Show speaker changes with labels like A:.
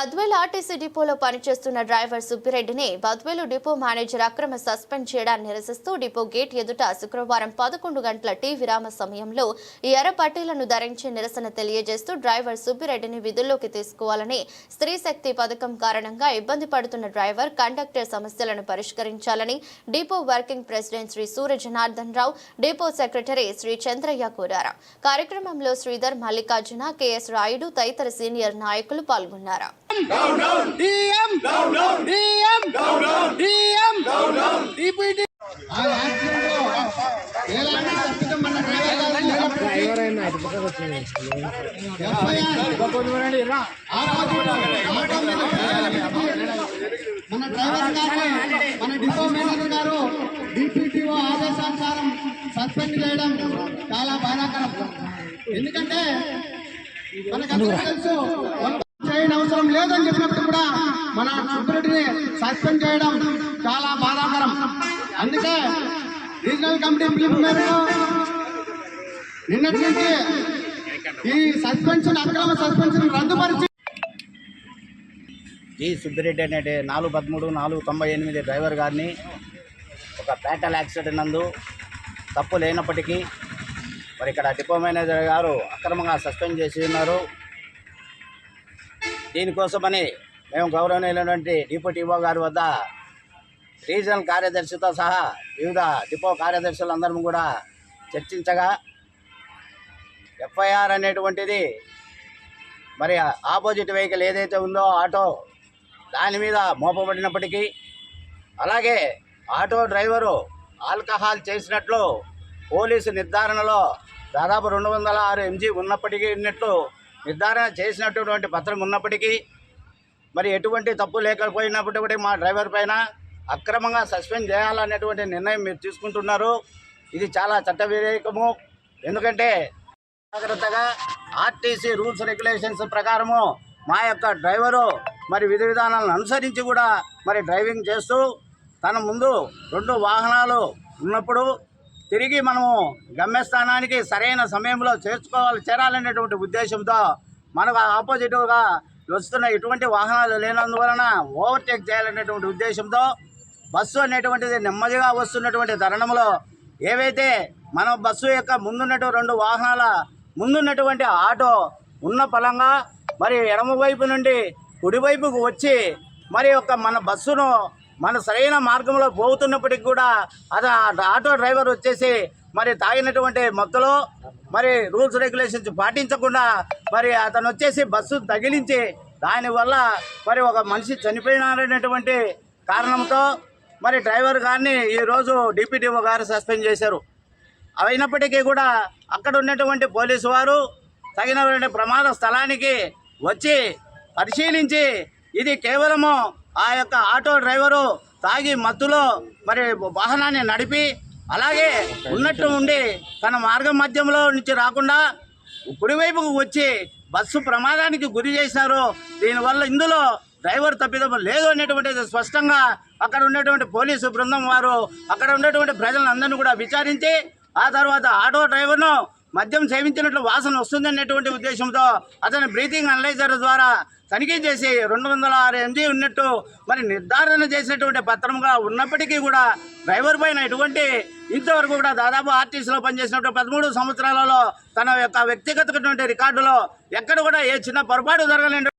A: Badvel RTC డిపోలో పనిచేస్తున్న driver సుబ్బిరెడ్డిని బద్వేలు డిపో మేనేజర్ అక్రమ సస్పెండ్ చేయడాన్ని నిరసిస్తూ డిపో గేట్ ఎదుట శుక్రవారం పదకొండు గంటల టీ విరామ సమయంలో ఈ ఎర్ర పట్టీలను ధరించి నిరసన తెలియజేస్తూ డ్రైవర్ సుబ్బిరెడ్డిని విధుల్లోకి తీసుకోవాలని స్త్రీ శక్తి పథకం కారణంగా ఇబ్బంది పడుతున్న డ్రైవర్ కండక్టర్ సమస్యలను పరిష్కరించాలని depot working president Shri Surya Janardhan Rao depot secretary Shri Chandraiah కోరారు. కార్యక్రమంలో శ్రీధర్ మల్లికార్జున కెఎస్ రాయుడు తదితర సీనియర్ నాయకులు పాల్గొన్నారు.
B: మన డ్రైవర్ గారు మన డిపో మేనేజర్ గారు డిపిటిఓ ఆదేశానుసారం సస్పెండ్ చేయడం చాలా బాధాకరం ఎందుకంటే మనకు తెలుసు చేయడం అవసరం లేదని చెప్పినప్పుడు కూడా మన సుబ్రెడ్డిని సస్పెండ్ చేయడం చాలా బాధాకరం. అందుకే రీజనల్ కమిటీ పిలుపు మేరకు నిన్నటి నుంచి ఈ సస్పెన్షన్ అక్రమ సస్పెన్షన్ రద్దుపరిచి
C: జి సుబ్బిరెడ్డి అనే నాలుగు పదమూడు నాలుగు తొంభై ఎనిమిది డ్రైవర్ గారిని ఒక ఫ్యాటల్ యాక్సిడెంట్ నందు తప్పు లేనప్పటికీ మరి ఇక్కడ డిపో మేనేజర్ గారు అక్రమంగా సస్పెండ్ చేసి ఉన్నారు. దీనికోసమని మేము గౌరవనీయులైనటువంటి డిప్యూటీ టీఓ గారి వద్ద రీజనల్ కార్యదర్శితో సహా వివిధ డిపో కార్యదర్శులందరం కూడా చర్చించగా ఎఫ్ఐఆర్ అనేటువంటిది మరి ఆపోజిట్ వెహికల్ ఏదైతే ఉందో ఆటో దాని మీద మోపబడినప్పటికీ అలాగే ఆటో డ్రైవరు ఆల్కహాల్ చేసినట్లు పోలీసు నిర్ధారణలో దాదాపు రెండు వందల ఆరు ఎంజీ ఉన్నప్పటికీ ఉన్నట్లు నిర్ధారణ చేసినటువంటి పత్రం ఉన్నప్పటికీ మరి ఎటువంటి తప్పు లేకపోయినప్పటికీ మా డ్రైవర్ పైన అక్రమంగా సస్పెండ్ చేయాలనేటువంటి నిర్ణయం మీరు తీసుకుంటున్నారు. ఇది చాలా చట్ట వ్యతిరేకము ఎందుకంటే జాగ్రత్తగా ఆర్టీసీ రూల్స్ రెగ్యులేషన్స్ ప్రకారము మా యొక్క డ్రైవరు మరి విధి విధానాలను అనుసరించి కూడా మరి డ్రైవింగ్ చేస్తూ తన ముందు రెండు వాహనాలు ఉన్నప్పుడు తిరిగి మనము గమ్యస్థానానికి సరైన సమయంలో చేర్చుకోవాలి చేరాలనేటువంటి ఉద్దేశంతో మనకు ఆపోజిట్గా వస్తున్న ఎటువంటి వాహనాలు లేనందువలన ఓవర్టేక్ చేయాలనేటువంటి ఉద్దేశంతో బస్సు అనేటువంటిది నెమ్మదిగా వస్తున్నటువంటి తరుణంలో ఏవైతే మన బస్సు యొక్క ముందున్నటు రెండు వాహనాల ముందున్నటువంటి ఆటో ఉన్న ఫలంగా మరి ఎడమవైపు నుండి కుడివైపుకు వచ్చి మరి యొక్క మన బస్సును మన సరైన మార్గంలో పోతున్నప్పటికి కూడా అది ఆటో డ్రైవర్ వచ్చేసి మరి తాగినటువంటి మత్తులో మరి రూల్స్ రెగ్యులేషన్స్ పాటించకుండా మరి అతను వచ్చేసి బస్సు తగిలించి దానివల్ల మరి ఒక మనిషి చనిపోయినటువంటి కారణంతో మరి డ్రైవర్ గారిని ఈరోజు డిప్యూటీఓ గారు సస్పెండ్ చేశారు. అయినప్పటికీ కూడా అక్కడ ఉన్నటువంటి పోలీసు వారు తగినటువంటి ప్రమాద స్థలానికి వచ్చి పరిశీలించి ఇది కేవలము ఆ యొక్క ఆటో డ్రైవరు తాగి మత్తులో మరి వాహనాన్ని నడిపి అలాగే ఉన్నట్టు ఉండి తన మార్గం మధ్యంలో నుంచి రాకుండా కుడివైపుకు వచ్చి బస్సు ప్రమాదానికి గురి చేశారు. దీనివల్ల ఇందులో డ్రైవర్ తప్పిదం లేదు అనేటువంటిది స్పష్టంగా అక్కడ ఉన్నటువంటి పోలీసు బృందం వారు అక్కడ ఉన్నటువంటి ప్రజలందరినీ కూడా విచారించి ఆ తర్వాత ఆటో డ్రైవర్ను మద్యం సేవించినట్లు వాసన వస్తుంది అనేటువంటి ఉద్దేశంతో అతని బ్రీతింగ్ అనలైజర్ ద్వారా తనిఖీ చేసి రెండు వందల ఆరు ఎంజీ ఉన్నట్టు మరి నిర్ధారణ చేసినటువంటి పత్రంగా ఉన్నప్పటికీ కూడా డ్రైవర్ పైన ఎటువంటి ఇంతవరకు కూడా దాదాపు ఆర్టీసీలో పనిచేసినటువంటి పదమూడు సంవత్సరాలలో తన యొక్క వ్యక్తిగతమైనటువంటి రికార్డులో ఎక్కడ కూడా ఏ చిన్న పొరపాటు జరగలేదు